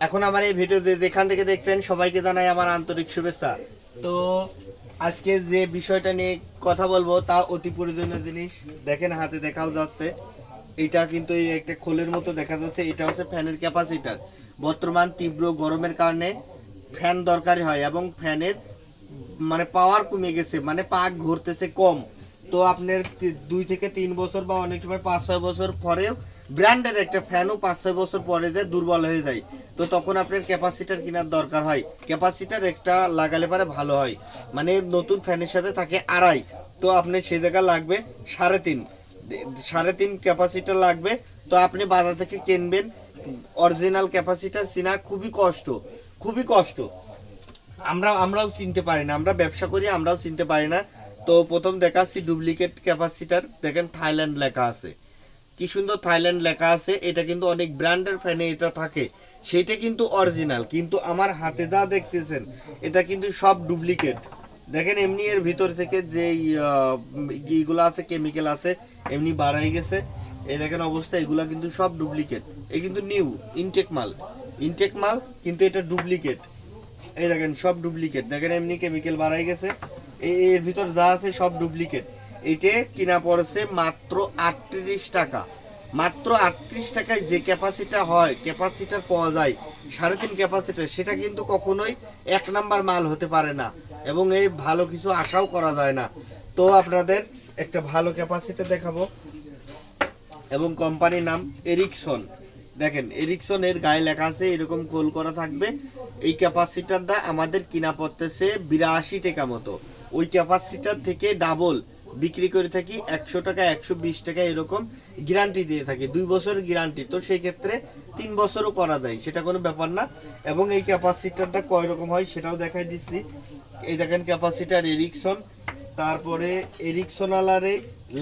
এখন আমার এই ভিডিও যেখান থেকে দেখছেন, সবাইকে জানাই আমার আন্তরিক শুভেচ্ছা। তো আজকে যে বিষয়টা নিয়ে কথা বলব, তা অতি প্রয়োজনীয় জিনিস। দেখেন, হাতে দেখাও যাচ্ছে। এটা কিন্তু এই একটা খোলের মতো দেখা যাচ্ছে। এটা হচ্ছে ফ্যানের ক্যাপাসিটার। বর্তমান তীব্র গরমের কারণে ফ্যান দরকারি হয় এবং ফ্যানের মানে পাওয়ার কমে গেছে মানে পাক ঘুরতেছে কম। তো আপনার দুই থেকে তিন বছর বা অনেক সময় পাঁচ ছয় বছর পরেও ব্র্যান্ডের একটা ফ্যানও পাঁচ ছয় বছর পরে যে দুর্বল হয়ে যায়। তো তখন আপনার ক্যাপাসিটার কেনার দরকার হয়। ক্যাপাসিটার একটা লাগালে পারে ভালো হয়। মানে নতুন ফ্যানের সাথে থাকে আড়াই। তো আপনি সে জায়গা লাগবে সাড়ে তিন। সাড়ে তিন ক্যাপাসিটার লাগবে। তো আপনি বাজার থেকে কিনবেন। অরিজিনাল ক্যাপাসিটার চিনা খুবই কষ্ট। খুবই কষ্ট। আমরা, আমরাও চিনতে পারি না। আমরা ব্যবসা করি, আমরাও চিনতে পারি না। তো প্রথম দেখাচ্ছি ডুপ্লিকেট ক্যাপাসিটার দেখেন থাইল্যান্ড লেখা আছে। কি সুন্দর থাইল্যান্ড লেখা আছে, এটা কিন্তু অনেক ব্র্যান্ডের ফ্যানে এটা থাকে। সেটা কিন্তু অরিজিনাল, কিন্তু আমার হাতে যা দেখতেছেন, এটা কিন্তু সব ডুপ্লিকেট। দেখেন এমনি এর ভিতর থেকে যে ইগুলো আছে, কেমিক্যাল আছে, এমনি বাড়াই গেছে। এই দেখেন অবস্থা, এগুলা কিন্তু সব ডুপ্লিকেট। এই কিন্তু নিউ, ইনটেক মাল। ইনটেক মাল, কিন্তু এটা ডুপ্লিকেট। এই দেখেন সব ডুপ্লিকেট। দেখেন এমনি কেমিক্যাল বাড়াই গেছে। এর ভিতর যা আছে সব ডুপ্লিকেট। এইটে কিনা পড়ছে মাত্র আটত্রিশ টাকা। মাত্র আটত্রিশ টাকায় যে ক্যাপাসিটা হয় ক্যাপাসিটার পাওয়া যায়, সাড়ে তিন ক্যাপাসিটার সেটা কিন্তু কখনোই এক নাম্বার মাল হতে পারে না এবং এই ভালো কিছু আশাও করা যায় না। তো আপনাদের একটা ভালো ক্যাপাসিটি দেখাবো। এবং কোম্পানির নাম এরিকসন দেখেন এরিকসন এর গায়ে লেখা আছে, এরকম গোল করা থাকবে। এই ক্যাপাসিটারটা আমাদের কিনা পড়তেছে বিরাশি টাকা মতো। ওই ক্যাপাসিটার থেকে ডাবল বিক্রি করে থাকি একশো টাকা, একশো বিশ টাকা এরকম গ্যারান্টি দিয়ে থাকি। দুই বছরের গ্যারান্টি তো সেই ক্ষেত্রে তিন বছরও করা যায়। সেটা কোনো ব্যাপার না। এবং এই ক্যাপাসিটারটা কয় রকম হয় সেটাও দেখাই দিচ্ছি। এই দেখেন ক্যাপাসিটার এরিকসন। তারপরে এরিকসন আলারে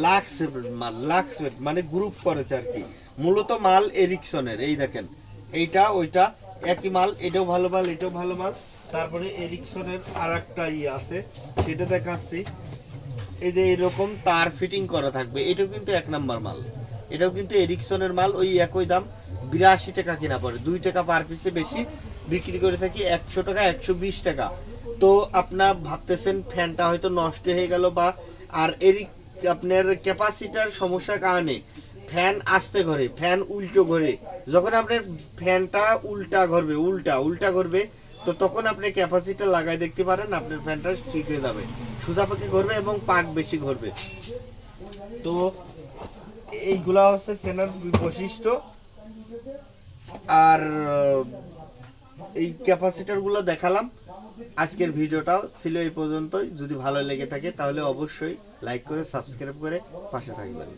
লাক্স মাল, লাক্স মানে গ্রুপ করেছে আর কি। মূলত মাল এরিকসনের, এই দেখেন। এইটা, ওইটা, একই মাল, এটাও ভালো মাল, এটাও ভালো মাল। তারপরে এরিকসনের আর একটা ইয়ে আছে, সেটা দেখাচ্ছি। এই যে এরকম তার ফিটিং করা থাকবে, এটাও কিন্তু এক নাম্বার মাল। এটাও কিন্তু এরিকসনের মাল, ওই একই দাম, বিরাশি টাকা কিনা পড়ে। দুই টাকা পার পিসে বেশি, বিক্রি করে থাকি একশো টাকা, একশো বিশ টাকা। তো আপনার ভাবতেছেন, ফ্যানটা হয়তো নষ্ট হয়ে গেল বা আর এরিক, আপনার ক্যাপাসিটার সমস্যার কারণে ফ্যান আসতে ঘরে, ফ্যান উল্টো ঘরে। যখন আপনার ফ্যানটা উল্টা ঘরবে, উল্টা উল্টা ঘুরবে তো তখন আপনি ক্যাপাসিটার লাগাই দেখতে পারেন, আপনার ফ্যানটা ঠিক হয়ে যাবে। সোজা পাকে ঘুরবে এবং পাক বেশি ঘুরবে। তো এইগুলা হচ্ছে সেনার বৈশিষ্ট্য। আর এই ক্যাপাসিটারগুলো দেখালাম। আজকের ভিডিওটাও ছিল এই পর্যন্তই। যদি ভালো লেগে থাকে তাহলে অবশ্যই লাইক করে সাবস্ক্রাইব করে পাশে থাকবেন।